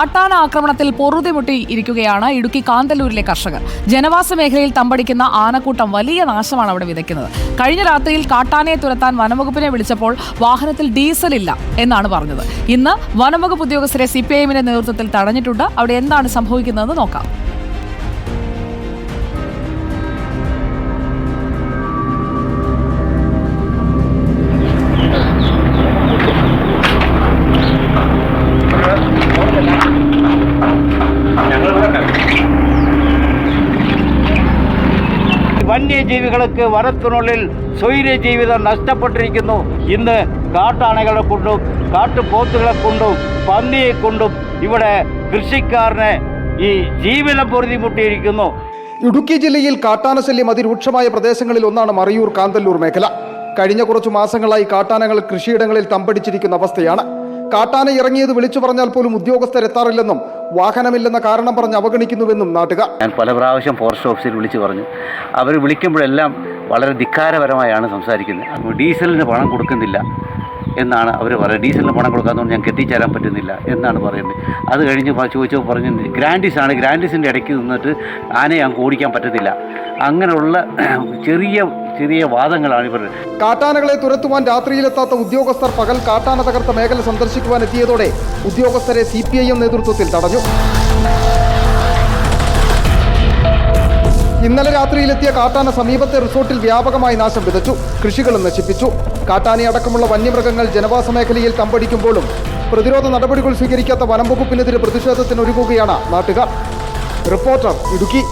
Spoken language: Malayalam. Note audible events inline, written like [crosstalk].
കാട്ടാന ആക്രമണത്തിൽ പൊറുതിമുട്ടി ഇരിക്കുകയാണ് ഇടുക്കി കാന്തല്ലൂരിലെ കർഷകർ. ജനവാസ മേഖലയിൽ തമ്പടിക്കുന്ന ആനക്കൂട്ടം വലിയ നാശമാണ് അവിടെ വിതയ്ക്കുന്നത്. കഴിഞ്ഞ രാത്രിയിൽ കാട്ടാനയെ തുരത്താൻ വനംവകുപ്പിനെ വിളിച്ചപ്പോൾ വാഹനത്തിൽ ഡീസൽ ഇല്ല എന്നാണ് പറഞ്ഞത്. ഇന്ന് വനംവകുപ്പ് ഉദ്യോഗസ്ഥരെ സി നേതൃത്വത്തിൽ തടഞ്ഞിട്ടുണ്ട്. അവിടെ എന്താണ് സംഭവിക്കുന്നതെന്ന് നോക്കാം. വന്യജീവികൾക്ക് വനത്തിനുള്ളിൽ സ്വൈര്യ ജീവിതം നഷ്ടപ്പെട്ടിരിക്കുന്നു. ഇന്ന് കാട്ടാനകളെ കൊണ്ടും കാട്ടുപോത്തുകളെ കൊണ്ടും പന്നിയെ കൊണ്ടും ഇവിടെ കൃഷിക്കാരനെ ഈ ജീവനം പൊറുതിമുട്ടിയിരിക്കുന്നു. ഇടുക്കി ജില്ലയിൽ കാട്ടാനശല്യം അതിരൂക്ഷമായ പ്രദേശങ്ങളിൽ ഒന്നാണ് മറയൂർ കാന്തല്ലൂർ മേഖല. കഴിഞ്ഞ കുറച്ചു മാസങ്ങളായി കാട്ടാനകൾ കൃഷിയിടങ്ങളിൽ തമ്പടിച്ചിരിക്കുന്ന അവസ്ഥയാണ്. കാട്ടാന ഇറങ്ങിയത് വിളിച്ചു പറഞ്ഞാൽ പോലും ഉദ്യോഗസ്ഥരെത്താറില്ലെന്നും വാഹനമില്ലെന്ന കാരണം പറഞ്ഞ് അവഗണിക്കുന്നുവെന്നും നാട്ടുകാർ. ഞാൻ പല പ്രാവശ്യം ഫോറസ്റ്റ് ഓഫീസിൽ വിളിച്ചു പറഞ്ഞു. അവർ വിളിക്കുമ്പോഴെല്ലാം വളരെ ധിക്കാരപരമായാണ് സംസാരിക്കുന്നത്. ഡീസലിന് പണം കൊടുക്കുന്നില്ല എന്നാണ് അവർ പറയുന്നത്. ഡീസലിന് പണം കൊടുക്കാത്തതുകൊണ്ട് ഞങ്ങൾക്ക് എത്തിച്ചേരാൻ പറ്റുന്നില്ല എന്നാണ് പറയുന്നത്. അത് കഴിഞ്ഞ് ചോദിച്ചോ പറഞ്ഞു ഗ്രാൻഡീസ് ആണ്. ഗ്രാൻഡീസിന്റെ ഇടയ്ക്ക് നിന്നിട്ട് ആനയെ ഞങ്ങൾക്ക് ഓടിക്കാൻ പറ്റത്തില്ല. അങ്ങനെയുള്ള [clears throat] ചെറിയ ചെറിയ വാദങ്ങളാണ് ഇവർ. കാട്ടാനകളെ തുരത്തുവാൻ രാത്രിയിലെത്താത്ത ഉദ്യോഗസ്ഥർ പകൽ കാട്ടാന തകർത്ത മേഖല സന്ദർശിക്കുവാൻ എത്തിയതോടെ ഉദ്യോഗസ്ഥരെ സി നേതൃത്വത്തിൽ തടഞ്ഞു. ഇന്നലെ രാത്രിയിലെത്തിയ കാട്ടാന സമീപത്തെ റിസോർട്ടിൽ വ്യാപകമായി നാശം വിതച്ചു. കൃഷികളും നശിപ്പിച്ചു. കാട്ടാനെ അടക്കമുള്ള വന്യമൃഗങ്ങൾ ജനവാസ മേഖലയിൽ തമ്പടിക്കുമ്പോഴും പ്രതിരോധ നടപടികൾ സ്വീകരിക്കാത്ത വനം വകുപ്പിനെതിരെ പ്രതിഷേധത്തിനൊരുങ്ങുകയാണ് നാട്ടുകാർ. റിപ്പോർട്ടർ ഇടുക്കി.